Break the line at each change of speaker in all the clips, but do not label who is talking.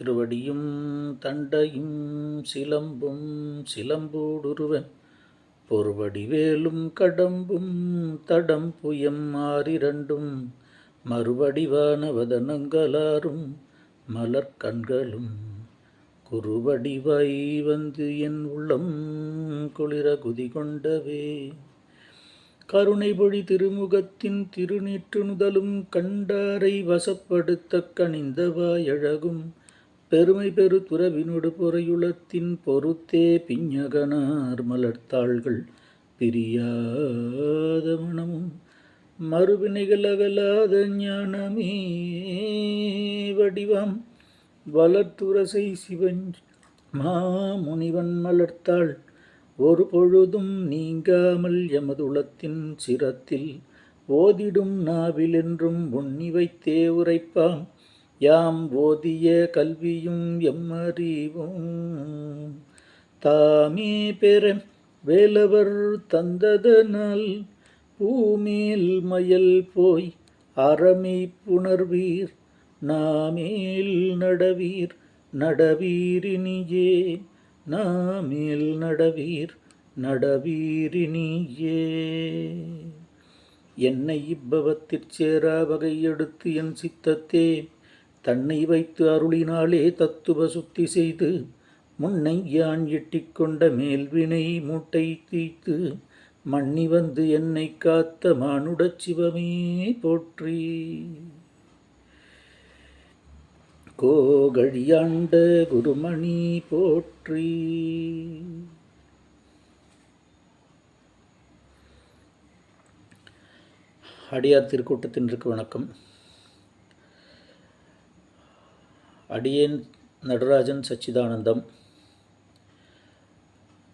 திருவடியும் தண்டையும் சிலம்பும் சிலம்பூடுருவன். பொறுவடிவேலும் கடம்பும் தடம்புயம் ஆறிரண்டும். மறுவடிவான வதனங்களாரும் மலர்கண்களும் குறுவடிவாய் வந்து என் உள்ளம் குளிர குதி கொண்டவே. கருணைபொழி திருமுகத்தின் திருநீற்று நுதலும் கண்டாரை வசப்படுத்த கனிந்தவாயழகும் பெருமை பெரு துறவினொடு பொறையுளத்தின் பொறுத்தே பிஞ்சகனார் மலர்த்தாள்கள் பிரியாத மனமும் மறுவினைகள் அகலாத ஞானமே வடிவம். வளர்த்துரசை சிவன் மாமுனிவன் மலர்த்தாள். ஒரு பொழுதும் நீங்காமல் எமதுளத்தின் சிரத்தில் ஓதிடும் நாவிலென்றும் உண்ணி வைத்தே உரைப்பாம். யாம் ஓதிய கல்வியும் எம்மறிவும். தாமே பெற வேலவர் தந்ததனால் பூமேல் மயல் போய் அறமை புணர்வீர் நாமேல் நடவீர் நடவீரினியே நாமேல் நடவீர் நடவீரினியே. என்னை இப்பவத்திற் சேரா வகை எடுத்து என் சித்தத்தே தன்னை வைத்து அருளினாலே தத்துவ சுத்தி செய்து முன்னை யான் எட்டிக்கொண்ட மேல்வினை மூட்டை தீத்து மண்ணி வந்து என்னை காத்த மானுட சிவமே போற்றி. கோகழியாண்ட குருமணி போற்றி. அடியார் திருக்கூட்டத்தினருக்கு வணக்கம். அடியேன் நடராஜன் சச்சிதானந்தம்.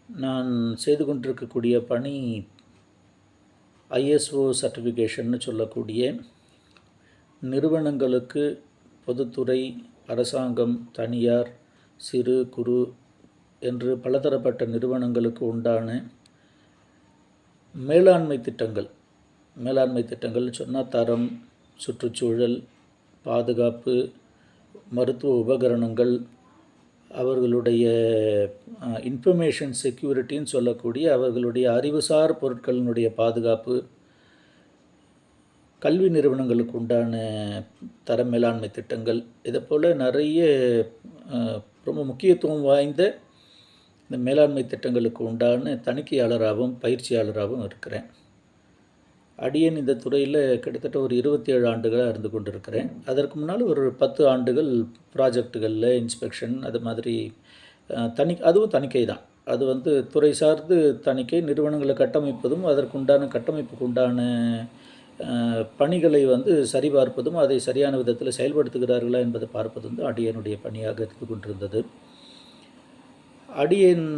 நான் செய்து கொண்டிருக்கக்கூடிய பணி ஐஎஸ்ஓ சர்டிஃபிகேஷன்னு சொல்லக்கூடிய நிறுவனங்களுக்கு பொதுத்துறை அரசாங்கம் தனியார் சிறு குறு என்று பலதரப்பட்ட நிறுவனங்களுக்கு உண்டான மேலாண்மை திட்டங்கள். மேலாண்மை திட்டங்கள்னு சொன்னால் தரம் சுற்றுச்சூழல் பாதுகாப்பு மருத்துவ உபகரணங்கள் அவர்களுடைய இன்ஃபர்மேஷன் செக்யூரிட்டின்னு சொல்லக்கூடிய அவர்களுடைய அறிவுசார் பொருட்களினுடைய பாதுகாப்பு கல்வி நிறுவனங்களுக்கு உண்டான தர மேலாண்மை திட்டங்கள் இதை போல் நிறைய ரொம்ப முக்கியத்துவம் வாய்ந்த இந்த மேலாண்மை திட்டங்களுக்கு உண்டான தணிக்கையாளராகவும் பயிற்சியாளராகவும் இருக்கிறேன். அடியன் இந்த துறையில் கிட்டத்தட்ட ஒரு இருபத்தி ஏழு ஆண்டுகளாக இருந்து கொண்டிருக்கிறேன். அதற்கு முன்னால் ஒரு பத்து ஆண்டுகள் ப்ராஜெக்டுகளில் இன்ஸ்பெக்ஷன் அது மாதிரி தனி அதுவும் தணிக்கை தான். அது வந்து துறை சார்ந்து தணிக்கை நிறுவனங்களை கட்டமைப்பதும் அதற்குண்டான கட்டமைப்புக்கு உண்டான பணிகளை வந்து சரிபார்ப்பதும் அதை சரியான விதத்தில் செயல்படுத்துகிறார்களா என்பதை பார்ப்பது வந்து அடியனுடைய பணியாக இருந்து கொண்டிருந்தது. அடியன்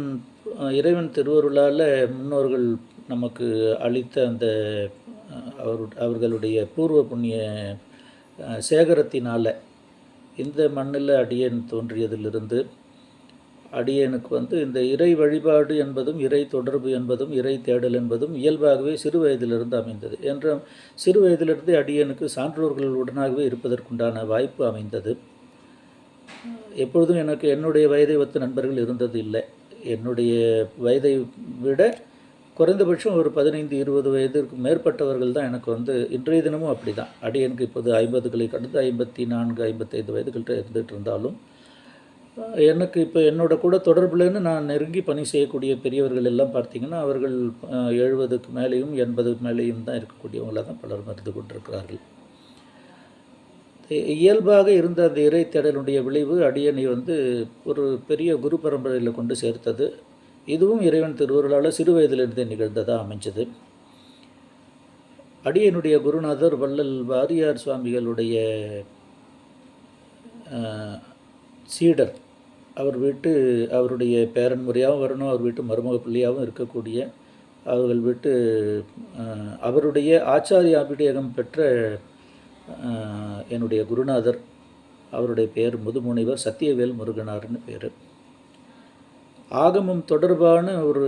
இறைவன் திருவருளால் முன்னோர்கள் நமக்கு அளித்த அந்த அவர் அவர்களுடைய பூர்வ புண்ணிய சேகரத்தினால் இந்த மண்ணில் அடியேன் தோன்றியதிலிருந்து அடியனுக்கு வந்து இந்த இறை வழிபாடு என்பதும் இறை தொடர்பு என்பதும் இறை தேடல் என்பதும் இயல்பாகவே சிறு வயதிலிருந்து அமைந்தது. என்ற சிறு வயதிலிருந்து அடியனுக்கு சான்றோர்களுடனாகவே இருப்பதற்குண்டான வாய்ப்பு அமைந்தது. எப்பொழுதும் எனக்கு என்னுடைய வயதை ஒத்த நண்பர்கள் இருந்தது இல்லை. என்னுடைய வயதை விட குறைந்தபட்சம் ஒரு பதினைந்து இருபது வயதிற்கு மேற்பட்டவர்கள் தான் எனக்கு வந்து இன்றைய தினமும் அப்படி தான் அடியனுக்கு இப்போது ஐம்பதுகளை கடந்து ஐம்பத்தி நான்கு ஐம்பத்தைந்து வயதுகள்கிட்ட இருந்துகிட்டு இருந்தாலும் எனக்கு இப்போ என்னோட கூட தொடர்புலன்னு நான் நெருங்கி பணி செய்யக்கூடிய பெரியவர்கள் எல்லாம் பார்த்திங்கன்னா அவர்கள் எழுபதுக்கு மேலேயும் எண்பதுக்கு மேலேயும் தான் இருக்கக்கூடியவங்களாக தான் பலரும் இருந்து கொண்டிருக்கிறார்கள். இயல்பாக இருந்த அந்த இறை தேடலுடைய விளைவு அடியனை வந்து ஒரு பெரிய குரு பரம்பரையில் கொண்டு சேர்த்தது. இதுவும் இறைவன் திருவருளால் சிறு வயதிலிருந்தே நிகழ்ந்ததாக அமைஞ்சது. அடியனுடைய குருநாதர் வள்ளல் வாரியார் சுவாமிகளுடைய சீடர். அவர் வீட்டு அவருடைய பேரன் முறையாகவும் வரணும் அவர் வீட்டு மருமக பிள்ளையாகவும் இருக்கக்கூடிய அவர்கள் வீட்டு அவருடைய ஆச்சாரிய அபிடேகம் பெற்ற என்னுடைய குருநாதர். அவருடைய பெயர் முதுமுனைவர் சத்தியவேல் முருகனார்னு பேர். ஆகமம் தொடர்பான ஒரு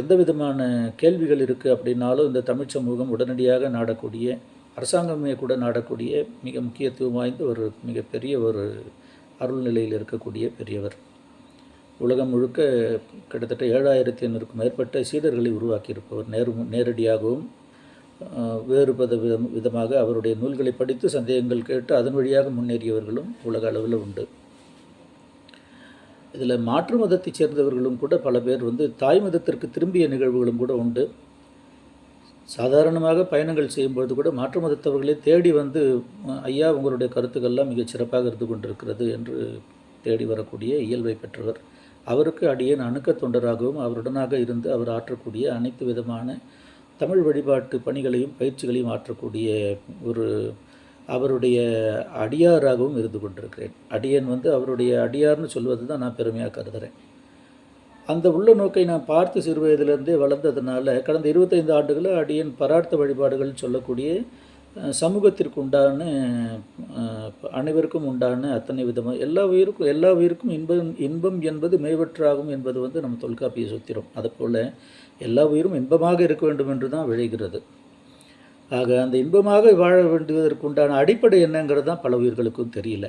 எந்த விதமான கேள்விகள் இருக்குது அப்படின்னாலும் இந்த தமிழ் சமூகம் உடனடியாக நாடக்கூடிய அரசாங்கமே கூட நாடக்கூடிய மிக முக்கியத்துவம் வாய்ந்த ஒரு மிகப்பெரிய ஒரு அருள்நிலையில் இருக்கக்கூடிய பெரியவர். உலகம் முழுக்க கிட்டத்தட்ட ஏழாயிரத்தி ஐநூறுக்கும் மேற்பட்ட சீடர்களை உருவாக்கியிருப்பவர். நேரு நேரடியாகவும் வேறுபத விதம் விதமாக அவருடைய நூல்களை படித்து சந்தேகங்கள் கேட்டு அதன் வழியாக முன்னேறியவர்களும் உலக அளவில் உண்டு. இதில் மாற்று மதத்தைச் சேர்ந்தவர்களும் கூட பல பேர் வந்து தாய் மதத்திற்கு திரும்பிய நிகழ்வுகளும் கூட உண்டு. சாதாரணமாக பயணங்கள் செய்யும்பொழுது கூட மாற்று மதத்தவர்களே தேடி வந்து ஐயா உங்களுடைய கருத்துக்கள்லாம் மிகச் சிறப்பாக இருந்து கொண்டிருக்கிறது என்று தேடி வரக்கூடிய இயல்பை பெற்றவர். அவருக்கு அடியேன் அணுக்க தொண்டராகவும் அவருடனாக இருந்து அவர் ஆற்றக்கூடிய அனைத்து விதமான தமிழ் வழிபாட்டு பணிகளையும் பயிற்சிகளையும் ஆற்றக்கூடிய ஒரு அவருடைய அடியாராகவும் இருந்து கொண்டிருக்கிறேன். அடியன் வந்து அவருடைய அடியார்னு சொல்வது தான் நான் பெருமையாக கருதுகிறேன் அந்த உள்ள நோக்கை நான் பார்த்து சிறு வயதிலிருந்தே வளர்ந்ததுனால கடந்த இருபத்தைந்து ஆண்டுகளில் அடியன் பரார்த்த வழிபாடுகள் சொல்லக்கூடிய சமூகத்திற்கு உண்டான அனைவருக்கும் உண்டான அத்தனை விதமாக எல்லா உயிருக்கும் எல்லா உயிருக்கும் இன்பம் இன்பம் என்பது மேவற்றாகும் என்பது வந்து நம்ம தொல்காப்பிய சுத்திரம். அதுபோல் எல்லா உயிரும் இன்பமாக இருக்க வேண்டும் என்று தான் விழைகிறது. ஆக அந்த இன்பமாக வாழ வேண்டியதற்குண்டான அடிப்படை என்னங்கிறது தான் பல உயிர்களுக்கும் தெரியல.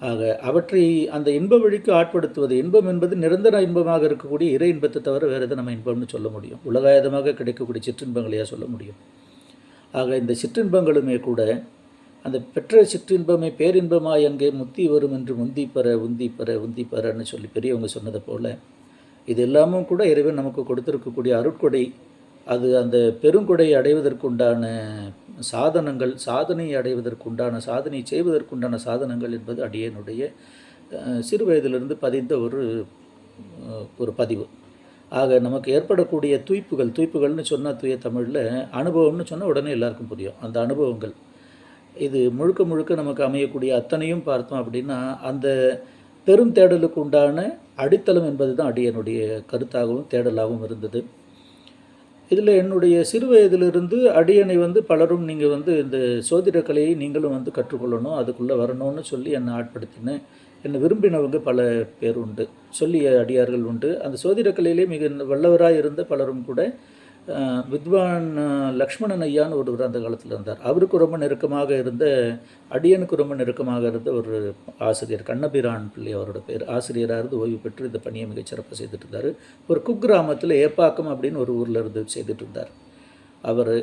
ஆக அவற்றை அந்த இன்ப வழிக்கு ஆட்படுத்துவது இன்பம் என்பது நிரந்தர இன்பமாக இருக்கக்கூடிய இறை இன்பத்தை தவிர வேறு எதை நம்ம இன்பம்னு சொல்ல முடியும். உலகாயதமாக கிடைக்கக்கூடிய சிற்றின்பங்களையாக சொல்ல முடியும்? ஆக இந்த சிற்றின்பங்களுமே கூட அந்த பெற்ற சிற்றின்பமே பேரின்பமாக எங்கே முத்தி வரும் என்று முந்தி பெற உந்தி பெற உந்தி பெறன்னு சொல்லி பெரியவங்க சொன்னதை போல் இது எல்லாமும் கூட இறைவன் நமக்கு கொடுத்துருக்கக்கூடிய அருட்கொடை அது அந்த பெருங்கொடை அடைவதற்குண்டான சாதனங்கள் சாதனை அடைவதற்குண்டான சாதனை செய்வதற்குண்டான சாதனங்கள் என்பது அடியனுடைய சிறு வயதிலிருந்து பதிந்த ஒரு ஒரு பதிவு. ஆக நமக்கு ஏற்படக்கூடிய துய்ப்புகள் தூய்ப்புகள்னு சொன்னால் தூய தமிழில் அனுபவம்னு சொன்னால் உடனே எல்லாருக்கும் புரியும். அந்த அனுபவங்கள். இது முழுக்க முழுக்க நமக்கு அமையக்கூடிய அத்தனையும் பார்த்தோம் அப்படின்னா அந்த பெரும் தேடலுக்கு உண்டான அடித்தளம் என்பது தான் அடியனுடைய கருத்தாகவும் தேடலாகவும் இருந்தது. இதில் என்னுடைய சிறு வயதிலிருந்து அடியனை வந்து பலரும் நீங்கள் வந்து இந்த சோதிட கலையை நீங்களும் வந்து கற்றுக்கொள்ளணும் அதுக்குள்ளே வரணும்னு சொல்லி என்னை ஆட்படுத்தினேன் என்னை விரும்பினவங்க பல பேர் உண்டு. சொல்லிய அடியார்கள் உண்டு. அந்த சோதிட கலையிலே மிக வல்லவராக இருந்த பலரும் கூட வித்வான் லக்ஷ்மணன் ஐயான்னு ஒருவர் அந்த காலத்தில் இருந்தார். அவருக்கு ரொம்ப நெருக்கமாக இருந்த அடியனுக்கு ரொம்ப நெருக்கமாக இருந்த ஒரு ஆசிரியர் கண்ணபிரான் பிள்ளை அவரோட பேர். ஆசிரியராக இருந்து ஓய்வு பெற்று இந்த பணியை மிகச் சிறப்பாக செய்துட்டு இருந்தார். ஒரு குக்கிராமத்தில் ஏப்பாக்கம் அப்படின்னு ஒரு ஊரில் இருந்து செய்துட்டு இருந்தார். அவர்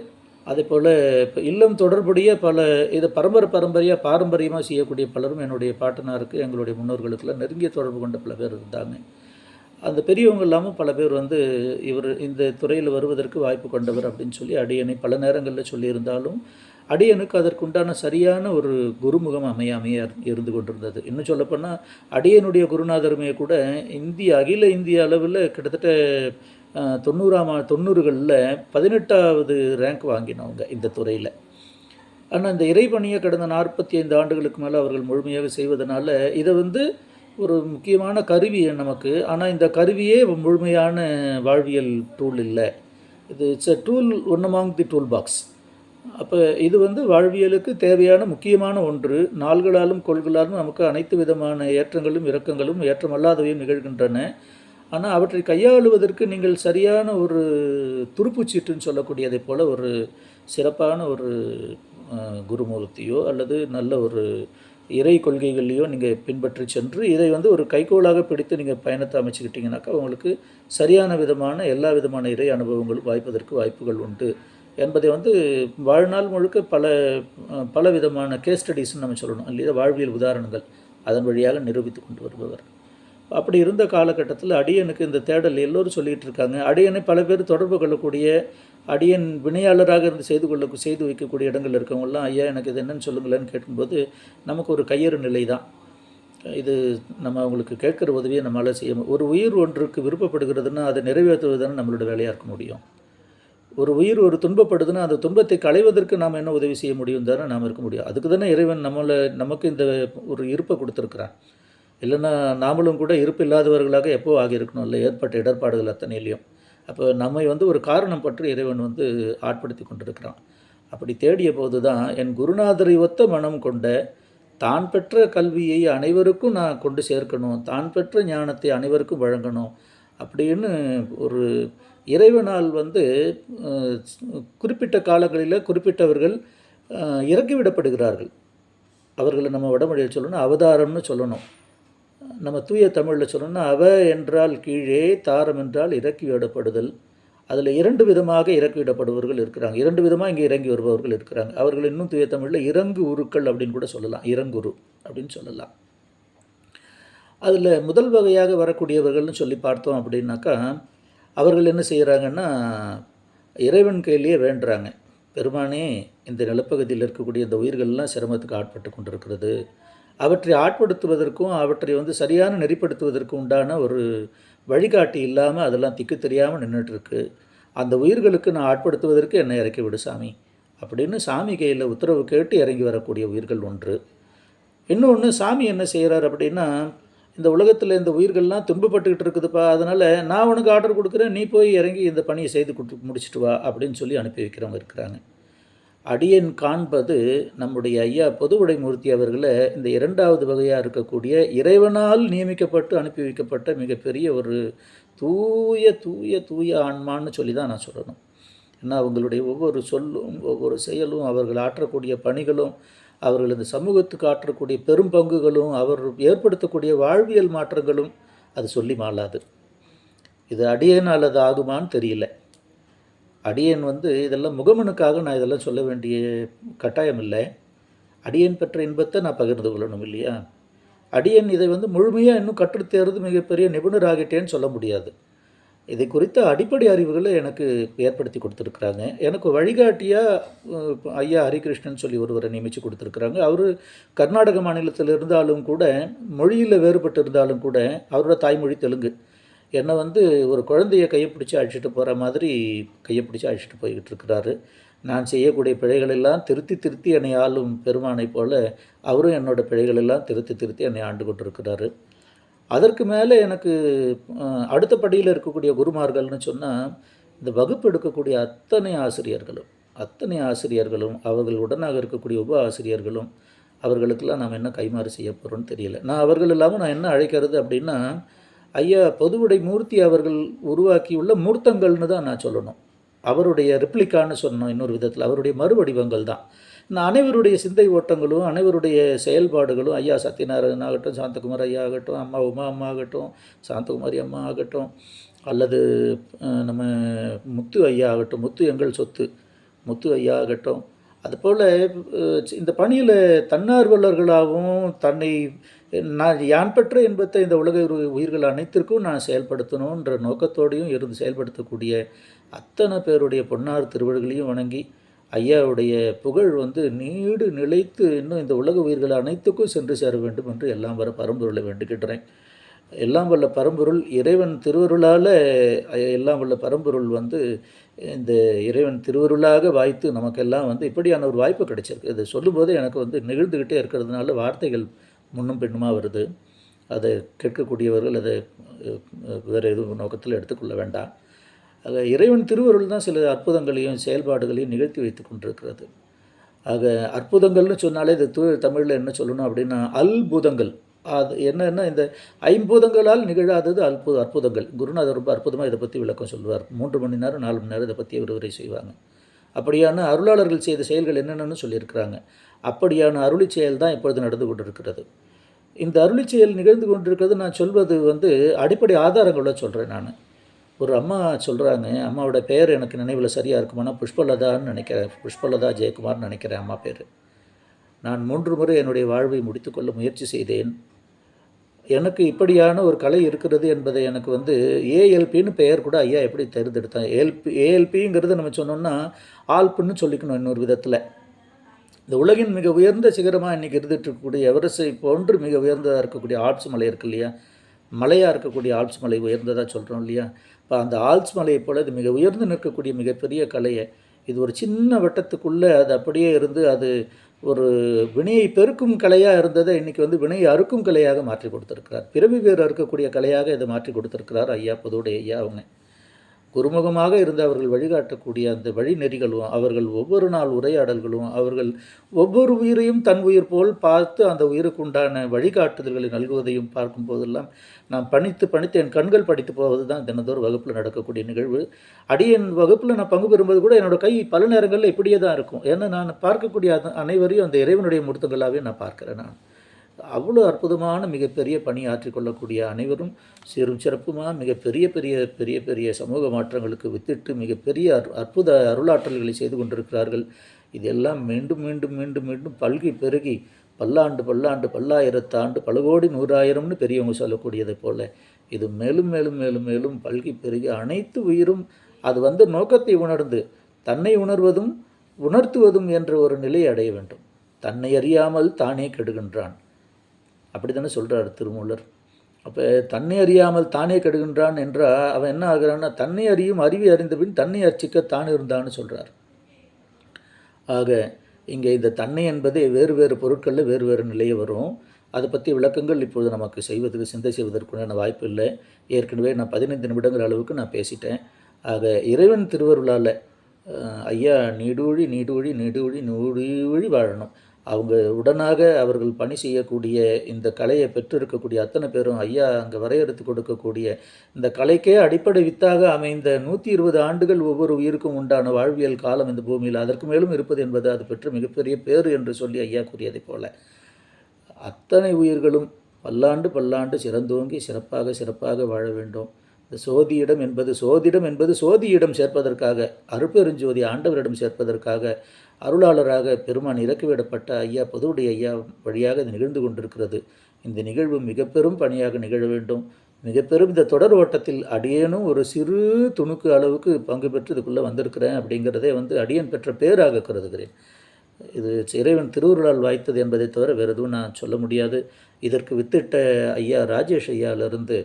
அதே போல் இப்போ இல்லம் தொடர்புடைய பல இதை பரம்பரை பரம்பரையாக பாரம்பரியமாக செய்யக்கூடிய பலரும் என்னுடைய பாட்டனாருக்கு எங்களுடைய முன்னோர்களுக்கெல்லாம் நெருங்கிய தொடர்பு கொண்ட பல பேர் இருந்தாங்க. அந்த பெரியவங்க இல்லாமல் பல பேர் வந்து இவர் இந்த துறையில் வருவதற்கு வாய்ப்பு கொண்டவர் அப்படின்னு சொல்லி அடியனை பல நேரங்களில் சொல்லியிருந்தாலும் அடியனுக்கு அதற்குண்டான சரியான ஒரு குருமுகம் அமையாமையே இருந்து கொண்டிருந்தது. இன்னும் சொல்லப்போனால் அடியனுடைய குருநாதருமே கூட இந்திய அகில இந்திய அளவில் கிட்டத்தட்ட தொண்ணூறாம் தொண்ணூறுகளில் பதினெட்டாவது ரேங்க் வாங்கினவங்க இந்த துறையில். ஆனால் இந்த இறைப்பணியை கடந்த நாற்பத்தி ஐந்து ஆண்டுகளுக்கு மேலே அவர்கள் முழுமையாக செய்வதனால இதை வந்து ஒரு முக்கியமான கருவி நமக்கு. ஆனால் இந்த கருவியே முழுமையான வாழ்வியல் டூல் இல்லை. இது it's a tool one among the tool box அப்போ இது வந்து வாழ்வியலுக்கு தேவையான முக்கியமான ஒன்று. நாள்களாலும் கொள்களாலும் நமக்கு அனைத்து விதமான ஏற்றங்களும் இறக்கங்களும் ஏற்றமல்லாதவையும் நிகழ்கின்றன. ஆனால் அவற்றை கையாளுவதற்கு நீங்கள் சரியான ஒரு துருப்புச்சீட்டுன்னு சொல்லக்கூடியதைப் போல் ஒரு சிறப்பான ஒரு குருமூர்த்தியோ அல்லது நல்ல ஒரு இறை கொள்கைகள்லையும் நீங்கள் பின்பற்றி சென்று இதை வந்து ஒரு கைகோளாக பிடித்து நீங்கள் பயணத்தை அமைச்சுக்கிட்டீங்கன்னாக்கா உங்களுக்கு சரியான விதமான எல்லா விதமான இறை அனுபவங்களும் வாய்ப்பதற்கு வாய்ப்புகள் உண்டு. என்பதை வந்து வாழ்நாள் முழுக்க பல பல விதமான கேஸ் ஸ்டடீஸ்னு நம்ம சொல்லணும். இல்லையா வாழ்வியல் உதாரணங்கள் அதன் வழியாக நிரூபித்து கொண்டு வருபவர். அப்படி இருந்த காலகட்டத்தில் அடியனுக்கு இந்த தேடல் எல்லோரும் சொல்லிகிட்டு இருக்காங்க. அடியனை பல பேர் தொடர்பு கொள்ளக்கூடிய அடியன் வினையாளராக இருந்து செய்து கொள்ள செய்து வைக்கக்கூடிய இடங்கள் இருக்கவங்கலாம் ஐயா எனக்கு இது என்னன்னு சொல்லுங்களேன்னு கேட்கும்போது நமக்கு ஒரு கையறு நிலை தான். இது நம்ம அவங்களுக்கு கேட்குற உதவியை நம்மளால் செய்ய ஒரு உயிர் ஒன்றுக்கு விருப்பப்படுகிறதுன்னா அதை நிறைவேற்றுவது தானே நம்மளோட வேலையாக இருக்க முடியும். ஒரு உயிர் ஒரு துன்பப்படுதுன்னா அந்த துன்பத்தை களைவதற்கு நாம் என்ன உதவி செய்ய முடியும் தானே நாம் இருக்க முடியும். அதுக்கு தானே இறைவன் நம்மளை நமக்கு இந்த ஒரு இருப்பை கொடுத்துருக்குறான். இல்லைன்னா நாமளும் கூட இருப்பு இல்லாதவர்களாக எப்போ ஆகியிருக்கணும்? இல்லை ஏற்பட்ட இடர்பாடுகள் அத்தனையிலையும். அப்போ நம்மை வந்து ஒரு காரணம் பற்றி இறைவன் வந்து ஆட்படுத்தி கொண்டிருக்கிறான். அப்படி தேடிய போது தான் என் குருநாதரை ஒத்த மனம் கொண்ட தான் பெற்ற கல்வியை அனைவருக்கும் நான் கொண்டு சேர்க்கணும் தான் பெற்ற ஞானத்தை அனைவருக்கும் வழங்கணும் அப்படின்னு ஒரு இறைவனால் வந்து குறிப்பிட்ட காலங்களில் குறிப்பிட்டவர்கள் இறக்கிவிடப்படுகிறார்கள். அவர்களை நம்ம வடமொழியில் சொல்லணும் அவதாரம்னு சொல்லணும். நம்ம தூய தமிழில் சொல்லணும்னா அவ என்றால் கீழே தாரம் என்றால் இறக்கி விடப்படுதல். அதில் இரண்டு விதமாக இறக்கி விடப்படுபவர்கள் இருக்கிறாங்க. இரண்டு விதமாக இங்கே இறங்கி வருபவர்கள் இருக்கிறாங்க. அவர்கள் இன்னும் தூய தமிழில் இறங்கு உருக்கள் அப்படின்னு கூட சொல்லலாம். இறங்குரு அப்படின்னு சொல்லலாம். அதில் முதல் வகையாக வரக்கூடியவர்கள்னு சொல்லி பார்த்தோம் அப்படின்னாக்கா அவர்கள் என்ன செய்கிறாங்கன்னா இறைவன் கையிலேயே வேண்டுறாங்க. பெருமானே இந்த நிலப்பகுதியில் இருக்கக்கூடிய இந்த உயிர்கள்லாம் சிரமத்துக்கு ஆட்பட்டு கொண்டிருக்கிறது. அவற்றை ஆட்படுத்துவதற்கும் அவற்றை வந்து சரியான நெறிப்படுத்துவதற்கும் உண்டான ஒரு வழிகாட்டி இல்லாமல் அதெல்லாம் திக்கு தெரியாமல் நின்றுட்டுருக்கு அந்த உயிர்களுக்கு நான் ஆட்படுத்துவதற்கு என்னை இறக்கி விடு சாமி. அப்படின்னு சாமி கையில் உத்தரவு கேட்டு இறங்கி வரக்கூடிய உயிர்கள் ஒன்று. இன்னொன்று சாமி என்ன செய்கிறார் அப்படின்னா இந்த உலகத்தில் இந்த உயிர்கள்லாம் துன்பப்பட்டுக்கிட்டு இருக்குதுப்பா அதனால் நான் உனக்கு ஆர்டர் கொடுக்குறேன் நீ போய் இறங்கி இந்த பணியை செய்து கொடுத்து முடிச்சிட்டு வா அப்படின்னு சொல்லி அனுப்பி வைக்கிறவங்க இருக்கிறாங்க. அடியன் காண்பது நம்முடைய ஐயா பொது உடைமூர்த்தி அவர்களை இந்த இரண்டாவது வகையாக இருக்கக்கூடிய இறைவனால் நியமிக்கப்பட்டு அனுப்பி வைக்கப்பட்ட மிகப்பெரிய ஒரு தூய தூய தூய ஆன்மான்னு சொல்லி தான் நான் சொல்லணும். ஏன்னா அவங்களுடைய ஒவ்வொரு சொல்லும் ஒவ்வொரு செயலும் அவர்கள் ஆற்றக்கூடிய பணிகளும் அவர்கள் இந்த சமூகத்துக்கு ஆற்றக்கூடிய பெரும் பங்குகளும் அவர் ஏற்படுத்தக்கூடிய வாழ்வியல் மாற்றங்களும் அது சொல்லி மாளாது இது அடியேனால் அது ஆகுமான்னு தெரியல. அடியன் வந்து இதெல்லாம் முகமனுக்காக நான் இதெல்லாம் சொல்ல வேண்டிய கட்டாயம் இல்லை. அடியன் பெற்ற இன்பத்தை நான் பகிர்ந்து கொள்ளணும் இல்லையா? அடியன் இதை வந்து முழுமையாக இன்னும் கற்றுத்தேர்றது மிகப்பெரிய நிபுணராகிட்டேன்னு சொல்ல முடியாது. இதை குறித்த அடிப்படை அறிவுகளை எனக்கு ஏற்படுத்தி கொடுத்துருக்குறாங்க. எனக்கு வழிகாட்டியாக ஐயா ஹரிகிருஷ்ணன் சொல்லி ஒருவரை நியமித்து கொடுத்துருக்குறாங்க. அவர் கர்நாடக மாநிலத்தில் இருந்தாலும் கூட மொழியில் வேறுபட்டு இருந்தாலும் கூட அவரோட தாய்மொழி தெலுங்கு. என்னை வந்து ஒரு குழந்தைய கையை பிடிச்சி அழைச்சிட்டு போகிற மாதிரி கையை பிடிச்சி அழைச்சிட்டு போய்கிட்டு இருக்கிறாரு. நான் செய்யக்கூடிய பிழைகளெல்லாம் திருத்தி திருத்தி என்னை ஆளும் பெருமானை போல் அவரும் என்னோட பிழைகளெல்லாம் திருத்தி திருத்தி என்னை ஆண்டு கொண்டிருக்கிறாரு. அதற்கு மேலே எனக்கு அடுத்த படியில் இருக்கக்கூடிய குருமார்கள்னு சொன்னால் இந்த வகுப்பு எடுக்கக்கூடிய அத்தனை ஆசிரியர்களும் அத்தனை ஆசிரியர்களும் அவர்கள் உடனாக இருக்கக்கூடிய உப ஆசிரியர்களும் அவர்களுக்கெல்லாம் நாம் என்ன கைமாறு செய்ய போகிறோம்னு தெரியல. நான் அவர்கள் இல்லாமல் நான் என்ன அழைக்கிறது அப்படின்னா ஐயா பொதுவுடை மூர்த்தி அவர்கள் உருவாக்கியுள்ள மூர்த்தங்கள்னு தான் நான் சொல்லணும். அவருடைய ரிப்ளிக்கான்னு சொன்னோம் இன்னொரு விதத்தில். அவருடைய மறுவடிவங்கள் தான். நான் அனைவருடைய சிந்தை ஓட்டங்களும் அனைவருடைய செயல்பாடுகளும் ஐயா சத்யநாராயணன் ஆகட்டும் சாந்தகுமார் ஐயா ஆகட்டும் அம்மா உமா அம்மா ஆகட்டும் சாந்தகுமாரி அம்மா ஆகட்டும் அல்லது நம்ம முத்து ஐயா ஆகட்டும் முத்து எங்கள் சொத்து முத்து ஐயா ஆகட்டும். அதுபோல் இந்த பணியில் தன்னார்வலர்களாகவும் தன்னை நான் யான் பெற்ற இன்பத்தை இந்த உலக உயிர்கள் அனைத்திற்கும் நான் செயல்படுத்தணுன்ற நோக்கத்தோடையும் இருந்து செயல்படுத்தக்கூடிய அத்தனை பேருடைய பொன்னார் திருவள்களையும் வணங்கி ஐயாவுடைய புகழ் வந்து நீடு நிலைத்து இன்னும் இந்த உலக உயிர்கள் அனைத்துக்கும் சென்று சேர வேண்டும் என்று எல்லாம் வர பரம்பொருளை வேண்டுகின்றேன். எல்லாம் வல்ல பரம்பொருள் இறைவன் திருவருளால் எல்லாம் வல்ல பரம்பொருள் வந்து இந்த இறைவன் திருவருளாக வாய்த்து நமக்கெல்லாம் வந்து இப்படியான ஒரு வாய்ப்பு கிடைச்சிருக்கு. இது சொல்லும்போது எனக்கு வந்து நிகழ்ந்துக்கிட்டே இருக்கிறதுனால வார்த்தைகள் முன்னும் பின்னுமாக வருது. அதை கேட்கக்கூடியவர்கள் அதை வேறு எதுவும் நோக்கத்தில் எடுத்துக்கொள்ள வேண்டாம். ஆக இறைவன் திருவருள் தான் சில அற்புதங்களையும் செயல்பாடுகளையும் நிகழ்த்தி வைத்து கொண்டிருக்கிறது. ஆக அற்புதங்கள்னு சொன்னாலே இது தூய தமிழில் என்ன சொல்லணும் அப்படின்னா அல்புதங்கள். அது என்னென்னா இந்த ஐம்பூதங்களால் நிகழாதது அற்புத அற்புதங்கள். குருநாதர் ரொம்ப அற்புதமாக இதை பற்றி விளக்கம் சொல்லுவார். மூன்று மணி நேரம் நாலு மணி நேரம் இதை பற்றி விரிவுரை செய்வாங்க. அப்படியான அருளாளர்கள் செய்த செயல்கள் என்னென்னு சொல்லியிருக்கிறாங்க. அப்படியான அருளி செயல் தான் இப்பொழுது நடந்து கொண்டிருக்கிறது. இந்த அருளி செயல் நிகழ்ந்து கொண்டிருக்கிறது நான் சொல்வது வந்து அடிப்படை ஆதாரங்களோட சொல்கிறேன் நான். ஒரு அம்மா சொல்கிறாங்க அம்மாவோட பேர் எனக்கு நினைவில் சரியாக இருக்குமானா புஷ்பலதான்னு நினைக்கிறேன் புஷ்பலதா ஜெயக்குமார்னு நினைக்கிறேன் அம்மா பேர். நான் மூன்று முறை என்னுடைய வாழ்வை முடித்துக்கொள்ள முயற்சி செய்தேன். எனக்கு இப்படியான ஒரு கலை இருக்கிறது என்பதை எனக்கு வந்து ஏஎல்பின்னு பெயர் கூட ஐயா எப்படி தேர்ந்தெடுத்தேன் ஏஎல்பி ஏஎல்பிங்கிறது நம்ம சொன்னோம்னா ஆல்புன்னு சொல்லிக்கணும் இன்னொரு விதத்தில். இந்த உலகின் மிக உயர்ந்த சிகரமாக இன்றைக்கி இருந்துகிட்டு இருக்கக்கூடிய எவரெஸ்டை போன்று மிக உயர்ந்ததாக இருக்கக்கூடிய ஆல்ப்ஸ் மலை இருக்கு இல்லையா? மலையாக இருக்கக்கூடிய ஆல்ப்ஸ் மலை உயர்ந்ததாக சொல்கிறோம் இல்லையா? இப்போ அந்த ஆல்ப்ஸ் மலையை போல் இது மிக உயர்ந்து நிற்கக்கூடிய மிகப்பெரிய கலையை இது ஒரு சின்ன வட்டத்துக்குள்ளே அது அப்படியே இருந்து அது ஒரு வினையை பெருக்கும் கலையாக இருந்ததை இன்றைக்கி வந்து வினையை அறுக்கும் கலையாக மாற்றி கொடுத்துருக்கிறார். பிறவி வேறு அறுக்கக்கூடிய கலையாக இதை மாற்றி கொடுத்துருக்கிறார் ஐயா புதுவுடைய ஐயா அவங்க. குருமுகமாக இருந்து அவர்கள் வழிகாட்டக்கூடிய அந்த வழிநெறிகளும் அவர்கள் ஒவ்வொரு நாள் உரையாடல்களும் அவர்கள் ஒவ்வொரு உயிரையும் தன் உயிர் போல் பார்த்து அந்த உயிருக்குண்டான வழிகாட்டுதல்களை நல்குவதையும் பார்க்கும் போதெல்லாம் நான் பணித்து பணித்து என் கண்கள் படித்து போவது தான் தினந்தோறும் வகுப்பில் நடக்கக்கூடிய நிகழ்வு. அடியன் வகுப்பில் நான் பங்கு பெறும்போது கூட என்னோடய கை பல நேரங்களில் இப்படியே தான் இருக்கும். ஏன்னா நான் பார்க்கக்கூடிய அனைவரையும் அந்த இறைவனுடைய முடுத்தங்களாகவே நான் பார்க்குறேன் நான். அவ்வளோ அற்புதமான மிகப்பெரிய பணி ஆற்றிக்கொள்ளக்கூடிய அனைவரும் சிறும் சிறப்புமாக மிகப்பெரிய பெரிய பெரிய பெரிய சமூக மாற்றங்களுக்கு வித்திட்டு மிகப்பெரிய அற் அற்புத அருளாற்றல்களை செய்து கொண்டிருக்கிறார்கள். இதெல்லாம் மீண்டும் மீண்டும் மீண்டும் மீண்டும் பல்கி பெருகி பல்லாண்டு பல்லாண்டு பல்லாயிரத்தாண்டு பல கோடி நூறாயிரம்னு பெரியவங்க சொல்லக்கூடியதை போல இது மேலும் மேலும் மேலும் மேலும் பல்கி பெருகி அனைத்து உயிரும் அது வந்து நோக்கத்தை உணர்ந்து தன்னை உணர்வதும் உணர்த்துவதும் என்ற ஒரு நிலையை அடைய வேண்டும். தன்னை அறியாமல் தானே கெடுகின்றான். அப்படி தானே சொல்கிறார் திருமூலர். அப்போ தன்னை அறியாமல் தானே கெடுகின்றான் என்றால் அவன் என்ன ஆகிறான்னா தன்னை அறியும் அறிவை அறிந்தபின் தன்னை அர்ச்சிக்க தான் இருந்தான்னு சொல்கிறார் ஆக இங்கே இந்த தன்னை என்பதே வேறு வேறு பொருட்களில் வேறு வேறு நிலையை வரும். அதை பற்றி விளக்கங்கள் இப்பொழுது நமக்கு செய்வதற்கு சிந்தை செய்வதற்குண்டான வாய்ப்பு இல்லை. ஏற்கனவே நான் பதினைந்து நிமிடங்கள் அளவுக்கு நான் பேசிட்டேன். ஆக இறைவன் திருவருளால் ஐயா நீடூழி நீடூழி நீடூழி நூடூழி வாழணும். அவங்க உடனாக அவர்கள் பணி செய்யக்கூடிய இந்த கலையை பெற்றிருக்கக்கூடிய அத்தனை பேரும் ஐயா அங்கே வரையறுத்து கொடுக்கக்கூடிய இந்த கலைக்கே அடிப்படை வித்தாக அமைந்த நூற்றி இருபது ஆண்டுகள் ஒவ்வொரு உயிருக்கும் உண்டான வாழ்வியல் காலம் இந்த பூமியில் அதற்கு மேலும் இருப்பது என்பது அது பெற்ற மிகப்பெரிய பேறு என்று சொல்லி ஐயா கூறியதைப் போல. அத்தனை உயிர்களும் பல்லாண்டு பல்லாண்டு சிறந்தோங்கி சிறப்பாக சிறப்பாக வாழ வேண்டும். இந்த சோதியிடம் என்பது சோதிடம் என்பது சோதியிடம் சேர்ப்பதற்காக அருப்பெருஞ்சோதி ஆண்டவரிடம் சேர்ப்பதற்காக அருளாளராக பெருமான் இறக்கிவிடப்பட்ட ஐயா பொதுவுடைய ஐயா வழியாக இது நிகழ்ந்து கொண்டிருக்கிறது. இந்த நிகழ்வு மிக பெரும் பணியாக நிகழ வேண்டும். மிக பெரும் இந்த தொடர் ஓட்டத்தில் அடியேனும் ஒரு சிறு துணுக்கு அளவுக்கு பங்கு பெற்று இதுக்குள்ளே வந்திருக்கிறேன் அப்படிங்கிறதே வந்து அடியன் பெற்ற பேராக கருதுகிறேன். இது இறைவன் திருவுருளால் வாய்த்தது என்பதை தவிர வேறு எதுவும் நான் சொல்ல முடியாது. இதற்கு வித்திட்ட ஐயா ராஜேஷ் ஐயாவிலிருந்து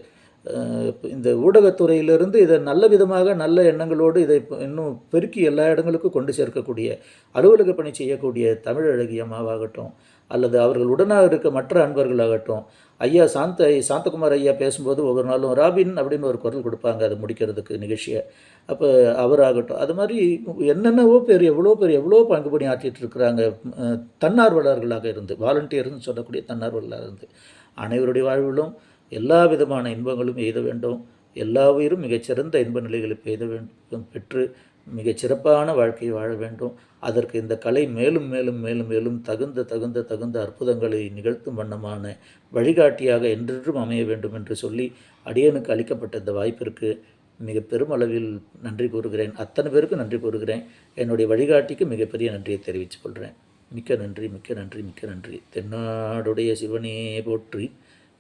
இந்த ஊடகத்துறையிலிருந்து இதை நல்ல விதமாக நல்ல எண்ணங்களோடு இதை இன்னும் பெருக்கி எல்லா இடங்களுக்கும் கொண்டு சேர்க்கக்கூடிய அலுவலக பணி செய்யக்கூடிய தமிழழகி அம்மாவாகட்டும் அல்லது அவர்கள் உடனாக இருக்க மற்ற அன்பர்களாகட்டும் ஐயா சாந்த சாந்தகுமார் ஐயா பேசும்போது ஒவ்வொரு நாளும் ராபின் அப்படின்னு ஒரு குரல் கொடுப்பாங்க அதை முடிக்கிறதுக்கு நிகழ்ச்சியை. அப்போ அவராகட்டும் அது மாதிரி என்னென்னவோ பேர் எவ்வளோ பேர் எவ்வளோ பங்குபணி ஆற்றிட்டு இருக்கிறாங்க தன்னார்வலர்களாக இருந்து வாலண்டியர்னு சொல்லக்கூடிய தன்னார்வலர்களாக இருந்து. அனைவருடைய வாழ்விலும் எல்லா விதமான இன்பங்களும் எய்த வேண்டும். எல்லா உயிரும் மிகச்சிறந்த இன்ப நிலைகளை பெய்த வேண்டும். பெற்று மிகச் சிறப்பான வாழ்க்கையை வாழ வேண்டும். அதற்கு இந்த கலை மேலும் மேலும் மேலும் மேலும் தகுந்த தகுந்த தகுந்த அற்புதங்களை நிகழ்த்தும் வண்ணமான வழிகாட்டியாக என்றென்றும் அமைய வேண்டும் என்று சொல்லி அடியனுக்கு அளிக்கப்பட்ட இந்த வாய்ப்பிற்கு மிக பெருமளவில் நன்றி கூறுகிறேன். அத்தனை பேருக்கும் நன்றி கூறுகிறேன். என்னுடைய வழிகாட்டிக்கு மிகப்பெரிய நன்றியை தெரிவித்துக் கொள்கிறேன். மிக்க நன்றி மிக்க நன்றி மிக்க நன்றி. தென்னாடுடைய சிவனே போற்றி.